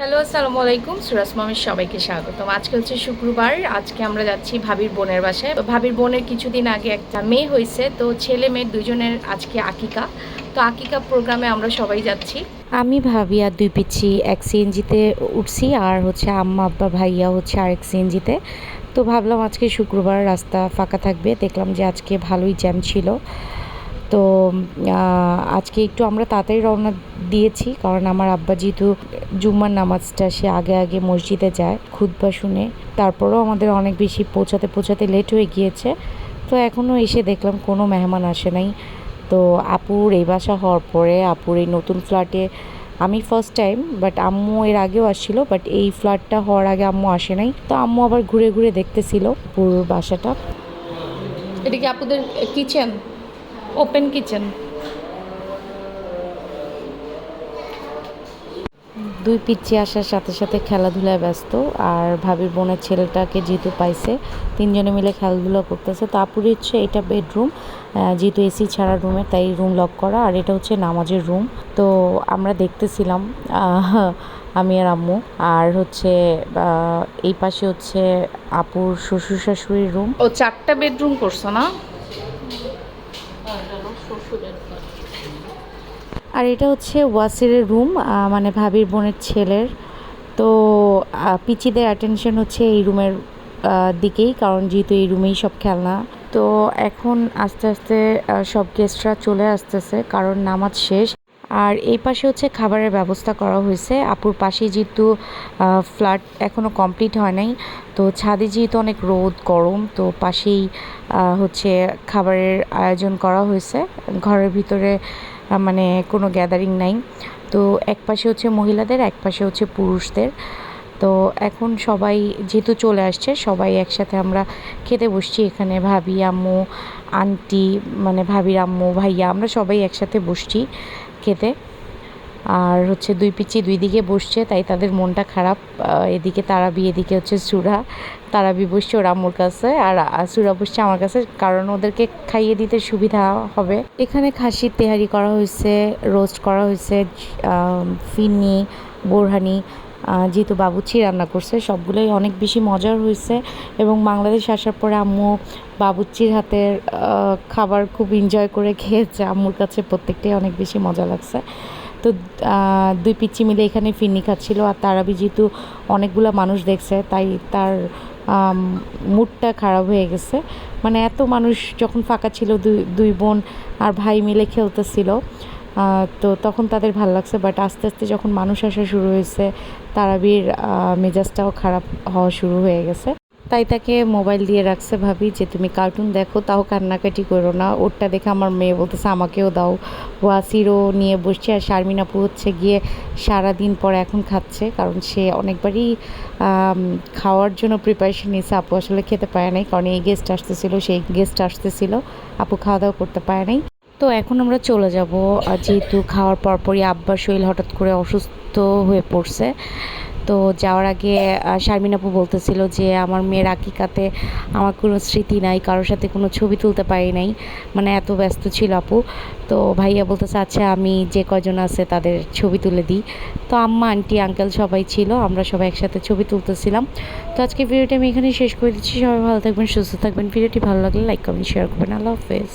Hello, আসসালামু আলাইকুম। সুরাজ মামের সবাইকে স্বাগতম। আজকে হচ্ছে শুক্রবার। আজকে আমরা যাচ্ছি ভাবির বোনের বাসায়। ভাবির বোনের কিছুদিন আগে একটা মেয়ে হয়েছে। তো ছেলে মেয়ে দুজনের আজকে আকিকা। তো আকিকা প্রোগ্রামে আমরা সবাই যাচ্ছি। আমি ভাবি আর দুই পিচ্ছি এক সিএনজিতে উঠছি আর হচ্ছে আম্মা, আব্বা, ভাইয়া হচ্ছে আরেক সিএনজিতে। তো ভাবলাম আজকে শুক্রবার রাস্তা ফাঁকা থাকবে। দেখলাম যে আজকে ভালোই জ্যাম ছিল। তো আজকে একটু আমরা তাড়াতাড়ি রওনা দিয়েছি কারণ আমার আব্বা যেহেতু জুম্মার নামাজটা সে আগে আগে মসজিদে যায় খুতবা শুনে। তারপরেও আমাদের অনেক বেশি পৌঁছাতে পৌঁছাতে লেট হয়ে গিয়েছে। তো এখনও এসে দেখলাম কোনো মেহমান আসে নাই। তো আপুর এই বাসা হওয়ার পরে আপুর এই নতুন ফ্ল্যাটে আমি ফার্স্ট টাইম বাট আম্মু এর আগেও আসছিল বাট এই ফ্ল্যাটটা হওয়ার আগে আম্মু আসে নাই। তো আম্মু আবার ঘুরে ঘুরে দেখতেছিল পুরো বাসাটা। এটা কি আপুদের কিচেন ওপেন কিচেন। দুই পিচ্ছি আসার সাথে সাথে খেলাধুলায় ব্যস্ত আর ভাবির বোনের ছেলেটাকে যেহেতু পাইছে তিনজনে মিলে খেলাধুলা করতেছে। তো আপুর হচ্ছে এটা বেডরুম যেহেতু এসি ছাড়া রুমে তাই রুম লক করা আর এটা হচ্ছে নামাজের রুম তো আমরা দেখতেছিলাম আমি আর আম্মু আর হচ্ছে এই পাশে হচ্ছে আপুর শ্বশুর শাশুড়ির রুম ও চারটা বেডরুম করছ না? আর এটা হচ্ছে ওয়াসিরের রুম মানে ভাবির বোনের ছেলের। তো পিচিদের অ্যাটেনশন হচ্ছে এই রুমের দিকেই, কারণ যেহেতু এই রুমেই সব খেলনা। তো এখন আস্তে আস্তে সব গেস্টরা চলে আসতেছে, কারণ নামাজ শেষ। আর এই পাশে হচ্ছে খাবারের ব্যবস্থা করা হয়েছে। আপুর পাশে যেহেতু ফ্ল্যাট এখনও কমপ্লিট হয় নাই, তো ছাদে যেহেতু অনেক রোদ, গরম, তো পাশেই হচ্ছে খাবারের আয়োজন করা হয়েছে। ঘরের ভিতরে মানে কোনো গ্যাদারিং নাই। তো এক পাশে হচ্ছে মহিলাদের, এক পাশে হচ্ছে পুরুষদের। তো এখন সবাই যেহেতু চলে আসছে, সবাই একসাথে আমরা খেতে বসছি। এখানে ভাবি, আম্মু, আন্টি মানে ভাবির আম্মু, ভাইয়া, আমরা সবাই একসাথে বসছি। খেতে। আর হচ্ছে দুই পিচি দুই দিকে বসছে, তাই তাদের মনটা খারাপ। এদিকে তারাবি, এদিকে হচ্ছে সুরা। তারাবি বসছে ওরা আমার কাছে, আর সুরা বসছে আমার কাছে, কারণ ওদেরকে খাইয়ে দিতে সুবিধা হবে। এখানে খাসির তেহারি করা হয়েছে, রোস্ট করা হয়েছে ফিনি, বোরহানি যেহেতু বাবুচি রান্না করছে, সবগুলোই অনেক বেশি মজার হয়েছে এবং বাংলাদেশ আসার পরে আম্মু বাবুচির হাতের খাবার খুব এনজয় করে খেয়েছে। আম্মুর কাছে প্রত্যেকটাই অনেক বেশি মজা লাগছে। তো দুই পিচ্ছি মিলে এখানে ফিরনি খাচ্ছিল আর তারাবি যেহেতু অনেকগুলো মানুষ দেখছে, তাই তার মুডটা খারাপ হয়ে গেছে। মানে এত মানুষ যখন ফাঁকা ছিল, দুই দুই বোন আর ভাই মিলে খেলতেছিল। তো তখন তাদের ভালো লাগছে বাট আস্তে আস্তে যখন মানুষ আসা শুরু হয়েছে, তারাবির মেজাজটাও খারাপ হওয়া শুরু হয়ে গেছে। তাই তাকে মোবাইল দিয়ে রাখছে ভাবি যে, তুমি কার্টুন দেখো, তাও কান্নাকাটি করো না। ওরটা দেখে আমার মেয়ে বলতেছে, আমাকেও দাও। ওয়াসিরও নিয়ে বসছে আর শারমিন আপু হচ্ছে গিয়ে সারাদিন পর এখন খাচ্ছে, কারণ সে অনেকবারই খাওয়ার জন্য প্রিপারেশন নিয়েছে। আপু আসলে খেতে পারে নাই, কারণ এই গেস্ট আসতেছিল, সেই গেস্ট আসতেছিল। আপু খাওয়া দাওয়া করতে পারে নাই। তো এখন আমরা চলে যাব। যেহেতু খাওয়ার পরপরই আব্বার শরীর হঠাৎ করে অসুস্থ হয়ে পড়ছে, তো যাওয়ার আগে শারমিন আপু বলতেছিল যে, আমার মেয়ের আকিকাতে আমার কোনো স্মৃতি নাই, কারোর সাথে কোনো ছবি তুলতে পারি নাই মানে এত ব্যস্ত ছিল আপু। তো ভাইয়া বলতেছে আচ্ছা আমি যে কজন আছে তাদের ছবি তুলে দিই। তো আম্মা, আন্টি, আঙ্কেল সবাই ছিল, আমরা সবাই একসাথে ছবি তুলতেছিলাম। তো আজকে ভিডিওটি আমি এখানেই শেষ করে দিচ্ছি। সবাই ভালো থাকবেন, সুস্থ থাকবেন। ভিডিওটি ভালো লাগলে লাইক, কমেন্ট শেয়ার করবেন। আল্লাহ হাফেজ।